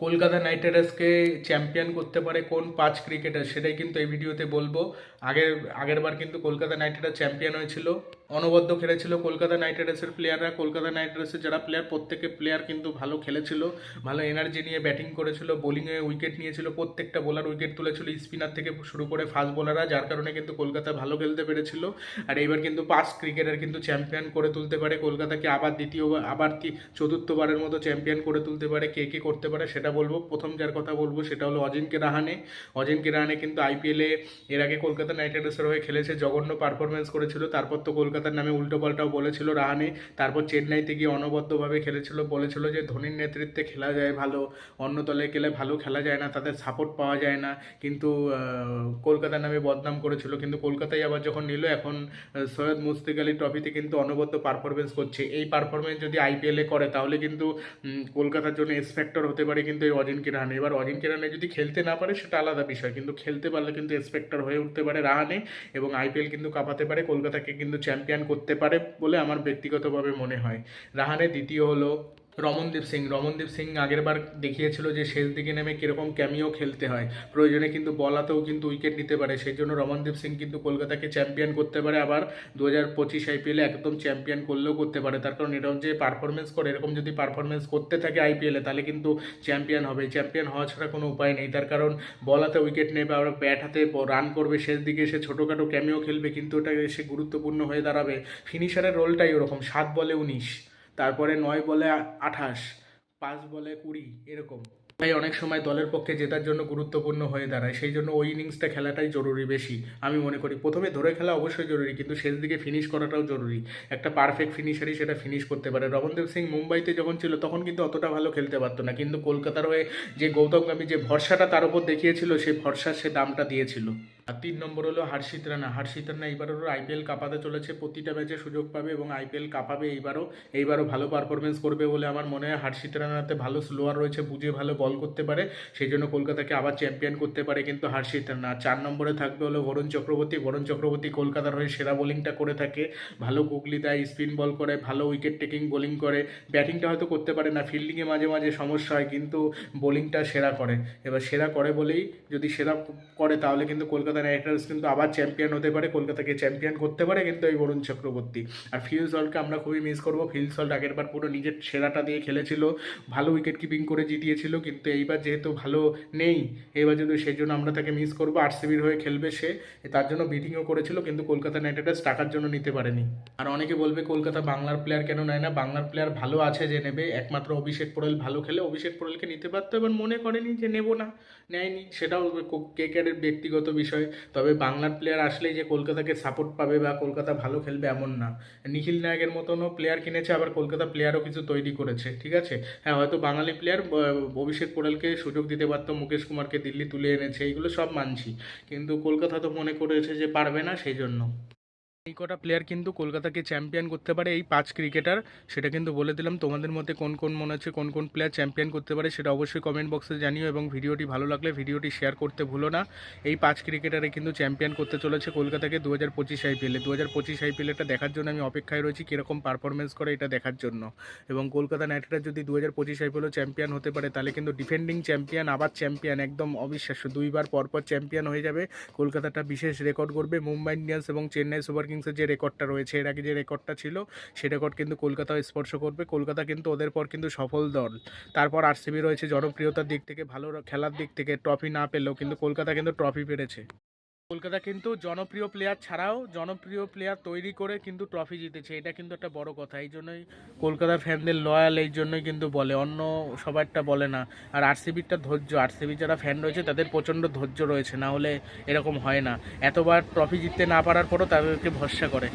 Kolkata night রাইডার্সকে champion করতে পারে কোন পাঁচ ক্রিকেটার, সেটাই কিন্তু এই ভিডিওতে বলব। আগের আগেরবার কিন্তু কলকাতা নাইট রাইডার্স চ্যাম্পিয়ন হয়েছিল। অনবদ্য খেলেছিল কলকাতা নাইট রাইডার্সের প্লেয়াররা। কলকাতা নাইট রাইডার্সের যারা প্লেয়ার প্রত্যেকে প্লেয়ার কিন্তু ভালো খেলেছিল। ভালো এনার্জি নিয়ে ব্যাটিং করেছিল বোলিংয়ে উইকেট নিয়েছিল, প্রত্যেকটা বোলার উইকেট তুলেছিল স্পিনার থেকে শুরু করে ফাস্ট বোলাররা যার কারণে কিন্তু কলকাতা ভালো খেলতে পেরেছিল। আর এইবার কিন্তু পাঁচ ক্রিকেটার কিন্তু চ্যাম্পিয়ন করে তুলতে পারে। কলকাতাকে আবার দ্বিতীয়বার আবার চতুর্থবারের মতো চ্যাম্পিয়ন করে তুলতে পারে। কে কে করতে পারে সেটা বলব। প্রথম যার কথা বলব সেটা হলো অজিনকে রাহানে অজিনকে রাহানে কিন্তু আইপিএলে এর আগে কলকাতা নাইট রাইডার্সের হয়ে খেলেছে, জঘন্য পারফরমেন্স করেছিল। তারপর তো কলকাতার নামে উল্টো পাল্টাও বলেছিল রাহানে। তারপর চেন্নাইতে গিয়ে অনবদ্যভাবে খেলেছিল। বলেছিল যে ধোনির নেতৃত্বে খেলা যায় ভালো, অন্য দলে গেলে ভালো খেলা যায় না, তাদের সাপোর্ট পাওয়া যায় না। কিন্তু কলকাতার নামে বদনাম করেছিল। কিন্তু কলকাতায় আবার যখন নিল, এখন সৈয়দ মুস্তিক আলী ট্রফিতে কিন্তু অনবদ্য পারফরমেন্স করছে। এই পারফরমেন্স যদি আইপিএলে করে, তাহলে কিন্তু কলকাতার জন্য এক্সপেক্টর হতে পারে কিন্তু এই অজিনকে রাহানে এবার অজিনকে রাহানে যদি খেলতে না পারে, সেটা আলাদা বিষয়। কিন্তু খেলতে পারলে কিন্তু এক্সপেক্টর হয়ে উঠতে পারে রাহানে এবং আইপিএল কিন্তু কাঁপাতে পারে। কলকাতাকে কিন্তু চ্যাম্পিয়ন করতে পারে বলে আমার ব্যক্তিগতভাবে মনে হয়। রাহানে দ্বিতীয় হলো রমনদীপ সিং। রমনদীপ সিং আগের বার দেখিয়েছিল যে শেষ দিকে নেমে কীরকম ক্যামিও খেলতে হয়। প্রয়োজনে কিন্তু বলাতেও কিন্তু উইকেট নিতে পারে। সেই জন্য রমনদীপ সিং কিন্তু কলকাতাকে চ্যাম্পিয়ন করতে পারে। আবার দু হাজার পঁচিশ আইপিএলে একদম চ্যাম্পিয়ন করলেও করতে পারে। তার কারণ এরকম যে পারফরমেন্স করে। এরকম যদি পারফরমেন্স করতে থাকে আইপিএলে তাহলে কিন্তু চ্যাম্পিয়ন হবে। চ্যাম্পিয়ন হওয়া ছাড়া কোনো উপায় নেই। তার কারণ বলাতে উইকেট নেবে, আবার ব্যাট হাতে রান করবে, শেষ দিকে এসে ছোটোখাটো ক্যামিও খেলবে, কিন্তু ওটা এসে গুরুত্বপূর্ণ হয়ে দাঁড়াবে। ফিনিশারের রোলটাই ওরকম। সাত বলে উনিশ। তারপরে নয় বলে আঠাশ, পাঁচ বলে কুড়ি, এরকম। তাই অনেক সময় দলের পক্ষে জেতার জন্য গুরুত্বপূর্ণ হয়ে দাঁড়ায়, সেই জন্য ওই ইনিংসটা খেলাটাই জরুরি বেশি, আমি মনে করি। প্রথমে ধরে খেলা অবশ্যই জরুরি, কিন্তু শেষ দিকে ফিনিশ করাটাও জরুরি। একটা পারফেক্ট ফিনিশারই সেটা ফিনিশ করতে পারে। রমনদেব সিং মুম্বাইতে যখন ছিল, তখন কিন্তু অতটা ভালো খেলতে পারতো না, কিন্তু কলকাতার হয়ে যে গৌতম গাম্ভীর যে ভরসাটা তার উপর দেখিয়েছিল, সেই ভরসার সে দামটা দিয়েছিল। আর তিন নম্বর হলো হার্ষিত রানা। হার্ষিত রানা এইবারও আইপিএল কাঁপাতে চলেছে, প্রতিটা ম্যাচে সুযোগ পাবে এবং আইপিএল কাঁপাবে এইবারও। এইবারও ভালো পারফরমেন্স করবে বলে আমার মনে হয়। হার্ষিত রানাতে ভালো স্লোয়ার রয়েছে, বুঝে ভালো বল করতে পারে সেই জন্য কলকাতাকে আবার চ্যাম্পিয়ন করতে পারে কিন্তু হার্ষিত রানা। চার নম্বরে থাকবে হলো বরুণ চক্রবর্তী। বরুণ চক্রবর্তী কলকাতার হয়ে সেরা বোলিংটা করে থাকে। ভালো গুগলি দেয় স্পিন বল করে, ভালো উইকেট টেকিং বোলিং করে। ব্যাটিংটা হয়তো করতে পারে না ফিল্ডিংয়ে মাঝে মাঝে সমস্যা হয়, কিন্তু বোলিংটা সেরা করে। এবার সেরা করে বলেই যদি সেরা করে তাহলে কিন্তু কলকাতা নাইট রাইডার্স কিন্তু আবার চ্যাম্পিয়ন হতে পারে, কলকাতাকে চ্যাম্পিয়ন করতে পারে কিন্তু এই বরুণ চক্রবর্তী। আর ফিল সল্টকে আমরা খুবই মিস করব। ফিল সল্ট আগের বার পুরো নিজের সেরাটা দিয়ে খেলেছিল, ভালো উইকেট কিপিং করে জিতিয়েছিল, কিন্তু এইবার যেহেতু ভালো নেই এবার যদি সেই জন্য আমরা তাকে মিস করব। আরসিবির হয়ে খেলবে সে, তার জন্য বিটিংও করেছিল, কিন্তু কলকাতা নাইট রাইডার্স টাকার জন্য নিতে পারেনি। আর অনেকে বলবে কলকাতা বাংলার প্লেয়ার কেন নেয় না? বাংলার প্লেয়ার ভালো আছে যে নেবে, একমাত্র অভিষেক পোড়েল ভালো খেলে অভিষেক পোড়েলকে নিতে পারতো, এবার মনে করেনি যে নেব না, নেয়নি। সেটাও কেকেআরের ব্যক্তিগত বিষয়। তবে বাংলার প্লেয়ার আসলেই যে কলকাতাকে সাপোর্ট পাবে বা কলকাতা ভালো খেলবে এমন না। নিখিল নায়কের মতনও প্লেয়ার কিনেছে, আবার কলকাতা প্লেয়ারও কিছু তৈরি করেছে, ঠিক আছে? হ্যাঁ হয়তো বাঙালি প্লেয়ার অভিষেক পোড়ালকে সুযোগ দিতে পারতো, মুকেশ কুমারকে দিল্লি তুলে এনেছে, এইগুলো সব মানছি। কিন্তু কলকাতা তো মনে করেছে যে পারবে না সেই জন্য এই কটা প্লেয়ার কিন্তু কলকাতাকে চ্যাম্পিয়ন করতে পারে এই পাঁচ ক্রিকেটার সেটা কিন্তু বলে দিলাম। তোমাদের মধ্যে কোন কোন মনে হচ্ছে, কোন কোন প্লেয়ার চ্যাম্পিয়ন করতে পারে সেটা অবশ্যই কমেন্ট বক্সে জানিও এবং ভিডিওটি ভালো লাগলে ভিডিওটি শেয়ার করতে ভুলো না। এই পাঁচ ক্রিকেটারে কিন্তু চ্যাম্পিয়ন করতে চলেছে কলকাতাকে দু হাজার পঁচিশ আইপিএলে দু হাজার পঁচিশ আইপিএলটা দেখার জন্য আমি অপেক্ষায় রয়েছি কীরকম পারফরমেন্স করে এটা দেখার জন্য। এবং কলকাতা নাইট রাইডার্স যদি দু হাজার পঁচিশ আইপিএলও চ্যাম্পিয়ন হতে পারে, তাহলে কিন্তু ডিফেন্ডিং চ্যাম্পিয়ন আবার চ্যাম্পিয়ন একদম অবিশ্বাস্য। দুইবার পরপর চ্যাম্পিয়ন হয়ে যাবে। কলকাতাটা বিশেষ রেকর্ড করবে মুম্বাই ইন্ডিয়ান্স এবং চেন্নাই সুপার কিংসের যে রেকর্ডটা রয়েছে, এর আগে যে রেকর্ডটা ছিল, সে রেকর্ড কিন্তু কলকাতাও স্পর্শ করবে। কলকাতা কিন্তু ওদের পর কিন্তু সফল দল। তারপর আরসিবি রয়েছে জনপ্রিয়তার দিক থেকে, ভালো খেলার দিক থেকে ট্রফি না পেলেও কিন্তু কলকাতা কিন্তু ট্রফি পেরেছে। কলকাতা কিন্তু জনপ্রিয় প্লেয়ার ছাড়াও জনপ্রিয় প্লেয়ার তৈরি করে কিন্তু ট্রফি জিতেছে। এটা কিন্তু একটা বড় কথা। এই জন্যই কলকাতার ফ্যানদের লয়াল এই জন্যই কিন্তু বলে। অন্য সবারটা বলে না। আর আরসিবিরটা ধৈর্য। আরসিবি যারা ফ্যান রয়েছে, তাদের প্রচণ্ড ধৈর্য রয়েছে। না হলে এরকম হয় না। এতবার ট্রফি জিততে না পারার পরও তাদেরকে ভরসা করে।